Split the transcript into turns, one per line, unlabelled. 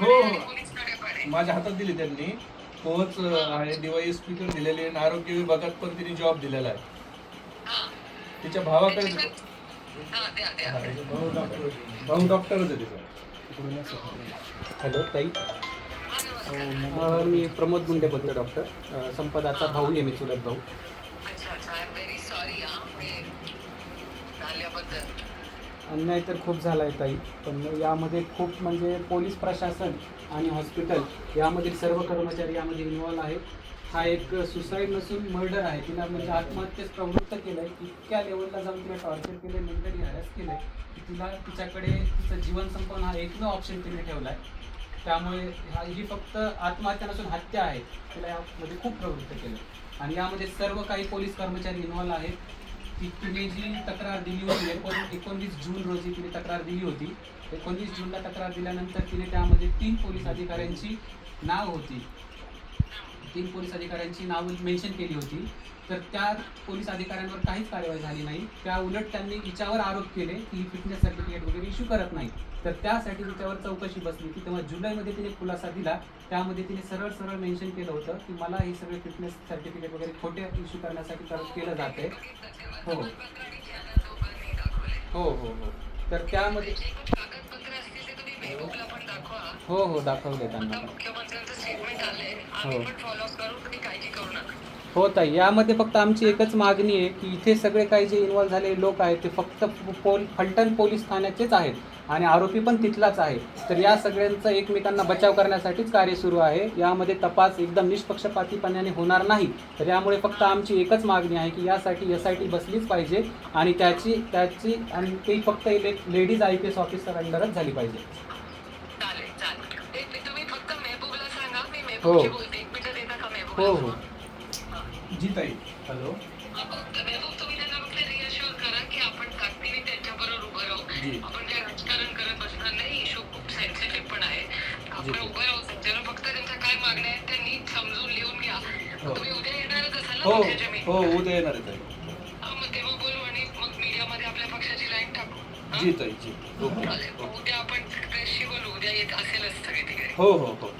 हो, हो. माझ्या हातात दिली त्यांनी. कोच आहे डीवाय स्पीकर दिलेले आहे आणि आरोग्य विभागात पण तिने जॉब दिलेला आहे.
हा.
तिच्या भावाकडे
हा.
भाऊ डॉक्टर भाऊ डॉक्टरच आहे तिचा.
हॅलो ताई. मी प्रमोद गुंडे बोलतो डॉक्टर संपदाचा भाऊ आहे मी चुलत भाऊ. अन्याय तर खूप झाला आहे ताई. पण यामध्ये खूप म्हणजे पोलीस प्रशासन आणि हॉस्पिटल यामधील सर्व कर्मचारी यामध्ये इन्वॉल्व आहेत. हा एक सुसाईड नसून मर्डर आहे. तिला म्हणजे आत्महत्येस प्रवृत्त केलं आहे इतक्या लेवलला जाऊन तिला टॉर्चर केलं आहे मेंटली हॅरॅस केलं आहे की तिला तिच्याकडे तिचं जीवन संपवणं हा एकमेव ऑप्शन तिने ठेवला आहे त्यामुळे हा ही फक्त आत्महत्या नसून हत्या आहे. तिला यामध्ये खूप प्रवृत्त केलं आणि यामध्ये सर्व काही पोलीस कर्मचारी इन्व्हॉल्व आहेत. ती तुम्ही जी तक्रार दिली होती एकोण एकोणवीस जून रोजी तिने तक्रार दिली होती. एकोणवीस जूनला तक्रार दिल्यानंतर तिने त्यामध्ये तीन पोलीस अधिकाऱ्यांची नाव होती. तीन पोलीस अधिकाऱ्यांची नाव मेन्शन केली होती. तर त्या पोलीस अधिकाऱ्यांवर काहीच कारवाई झाली नाही. त्या उलट त्यांनी हिच्यावर आरोप केले की ही फिटनेस सर्टिफिकेट वगैरे इश्यू करत नाही. तर त्यासाठी तिच्यावर चौकशी बसली की तेव्हा जुलैमध्ये तिने खुलासा दिला. त्यामध्ये तिने सरळ सरळ मेन्शन केलं होतं की मला हे सगळे फिटनेस सर्टिफिकेट वगैरे खोटे इश्यू करण्यासाठी कर- केलं जाते हो. हो हो हो. तर त्यामध्ये
जे पण कागदपत्र असतील ते तुम्ही मेहबूबला पण दाखवा.
हो हो दाखवले त्यांना हो. हो ताई यामध्ये फक्त आमची एकच मागणी आहे की इथे सगळे काही जे इन्व्हॉल्व झालेले लोक आहेत ते फक्त पोल फलटण पोलीस ठाण्याचेच आहेत आणि आरोपी पण तिथलाच आहे. तर या सगळ्यांचा एकमेकांना बचाव करण्यासाठीच कार्य सुरू आहे. यामध्ये तपास एकदम निष्पक्षपातीपणाने होणार नाही. तर यामुळे फक्त आमची एकच मागणी आहे की यासाठी एस आय टी बसलीच पाहिजे आणि त्याची त्याची आणि ती फक्त ladies I P S officer अंडरच झाली पाहिजे. हो.
मेहबूबला?
हो हो.
जी ताई हॅलो
आपण राजकारण करत बसणार नाही खूप सेन्सिटिव्ह पण आहे आपण उभं राहू फक्त त्यांच्या काय मागण्या आहेत त्या नीट समजून लिहून घ्या.
हो.
तुम्ही उद्या येणारच असाल
हो
ना meeting
हो
ला?
उद्या येणार आहे ताई.
हा, मग तेव्हा बोलू आणि मग मीडियामध्ये आपल्या पक्षाची लाईन टाकू. हा?
जी ताई जी ओके
उद्या आपण प्रेसशी बोलू. उद्या येत असेलच सगळे तिकडे.
हो हो हो हो.